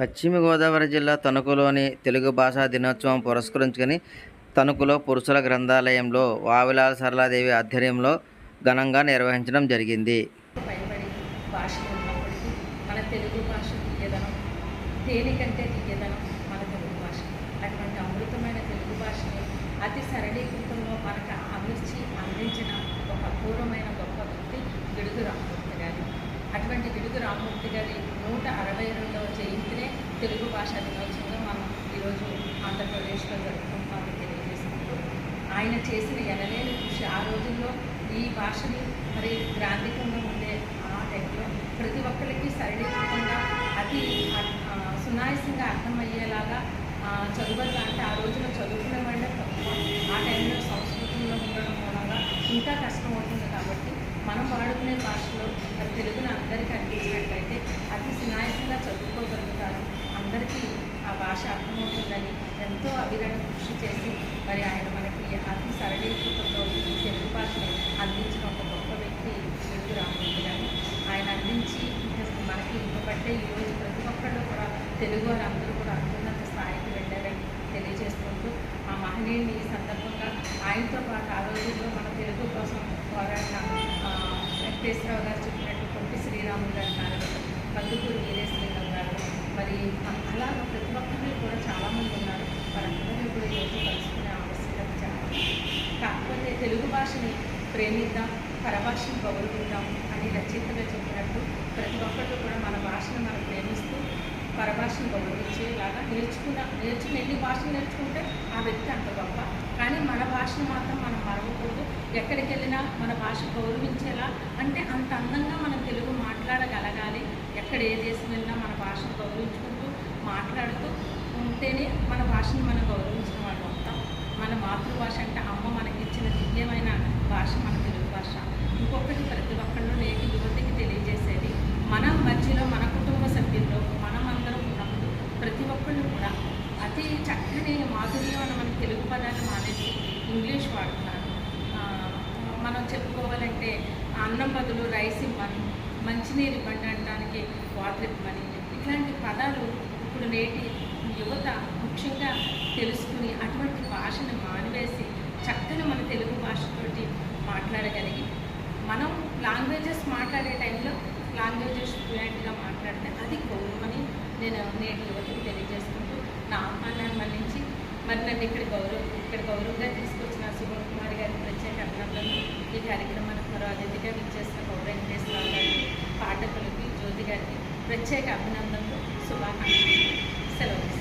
పశ్చిమ గోదావరి జిల్లా తణుకులోని తెలుగు భాషా దినోత్సవం పురస్కరించుకొని తణుకులో పురుషుల గ్రంథాలయంలో వావిలాల సరళాదేవి ఆధ్వర్యంలో ఘనంగా నిర్వహించడం జరిగింది. మన తెలుగు భాష తీయదనం తీయదనం మన తెలుగు భాష అటువంటి అమృతమైన తెలుగు భాషని అతి సరళీకృతంలో మన అమర్చి అందించిన ఒక అపూర్వమైన గొప్ప వ్యక్తి గిడుగు రామమూర్తి గారి అటువంటి గారి నూట అరవై రెండవ జయంతినే తెలుగు భాష దినోత్సవంగా మనం ఈరోజు ఆంధ్రప్రదేశ్లో జరుపుకుంటామని తెలియజేసుకుంటూ ఆయన చేసిన ఎనలేని కృషి ఆ రోజుల్లో ఈ భాషని మరి గ్రాంధికంగా ఉండే ఆ టైంలో ప్రతి ఒక్కరికి సరళీకృతంగా అతి సునాయసంగా అర్థమయ్యేలాగా ఆ, చదువులు అంటే ఆ రోజున చదువుకునే వాళ్ళే తక్కువ. ఆ టైంలో సంస్కృతి తెలుగును అందరికీ అందించినట్లయితే అతి సునాయాసంగా చదువుకోగలుగుతారు. అందరికీ ఆ భాష అర్థమవుతుందని ఎంతో అభిరణ కృషి చేసి మరి ఆయన మనకి అతి సరళీకృతంలో తెలుగు భాషను అందించిన ఒక గొప్ప వ్యక్తి తెలుగు రామూర్తి గారు. ఆయన అందించి మనకి ఇంకొకటే ఈరోజు ప్రతి ఒక్కళ్ళు కూడా తెలుగు వారందరూ కూడా అత్యున్నత స్థాయికి వెళ్ళారని తెలియజేసుకుంటూ ఆ మహనీయుని ఈ సందర్భంగా ఆయనతో పాటు ఆ రోజుల్లో మన తెలుగు కోసం పోరాడిన వెంకటేశ్వరరావు గారు చెప్పినట్టు శ్రీరాములు గారు నారాయణ కందుకూరు వీరేశ్వరం గారు మరి అలా ప్రతి ఒక్కరిని కూడా చాలామంది ఉన్నారు. వారందరినీ కూడా ఈరోజు కలుసుకునే ఆవశ్యకత చాలా కాకపోతే తెలుగు భాషని ప్రేమిద్దాం పరభాషను గౌరవిద్దాం అని రచయితగా చెప్పినట్టు ప్రతి ఒక్కరు కూడా మన భాషను మనం ప్రేమిస్తూ పరభాషను గౌరవించేలాగా నేర్చుకున్న నేర్చుకుని ఎన్ని భాషలు నేర్చుకుంటే ఆ వ్యక్తి అంత గొప్ప. కానీ మన భాషను మాత్రం ఎక్కడికి వెళ్ళినా మన భాష గౌరవించేలా అంటే అంత అందంగా మనం తెలుగు మాట్లాడగలగాలి. ఎక్కడ ఏ దేశం వెళ్ళినా మన భాషను గౌరవించుకుంటూ మాట్లాడుతూ ఉంటేనే మన భాషను మనం గౌరవించిన వాళ్ళు అవుతాం. మన మాతృభాష అంటే అమ్మ మనకి ఇచ్చిన దివ్యమైన భాష మన తెలుగు భాష. ఇంకొకటి ప్రతి ఒక్కళ్ళు నేటి యువతికి తెలియజేసేది మన మధ్యలో మన కుటుంబ సభ్యుల్లో మనం అందరం ఉన్నప్పుడు ప్రతి ఒక్కళ్ళు కూడా అతి చక్కని మాధుర్యమైన మన తెలుగు పదాలు మానేసి ఇంగ్లీష్ వాడుతున్నారు. మనం చెప్పుకోవాలంటే అన్నం బదులు రైస్ ఇవ్వని మంచినీరు ఇవ్వండి అనడానికి వాటర్ ఇవ్వమని ఇట్లాంటి పదాలు ఇప్పుడు నేటి యువత ముఖ్యంగా తెలుసుకుని అటువంటి భాషను మానివేసి చక్కని మన తెలుగు భాషతోటి మాట్లాడగలిగి మనం లాంగ్వేజెస్ మాట్లాడే టైంలో లాంగ్వేజెస్ ఫ్లూయెంట్గా మాట్లాడితే అది గౌరవమని నేను నేటి యువతకు తెలియజేసుకుంటూ నా ఆహ్వానాన్ని మన్నించి మరి నన్ను ఇక్కడ గౌరవం ఇక్కడ గౌరవంగా తీసుకొచ్చిన శుభం కార్యక్రమానికి మరో అతిథిగా విచ్చేసిన వెంకటేశ్వర గారికి పాఠకులకి జ్యోతి గారికి ప్రత్యేక అభినందనలు శుభాకాంక్షలు. సెలవు.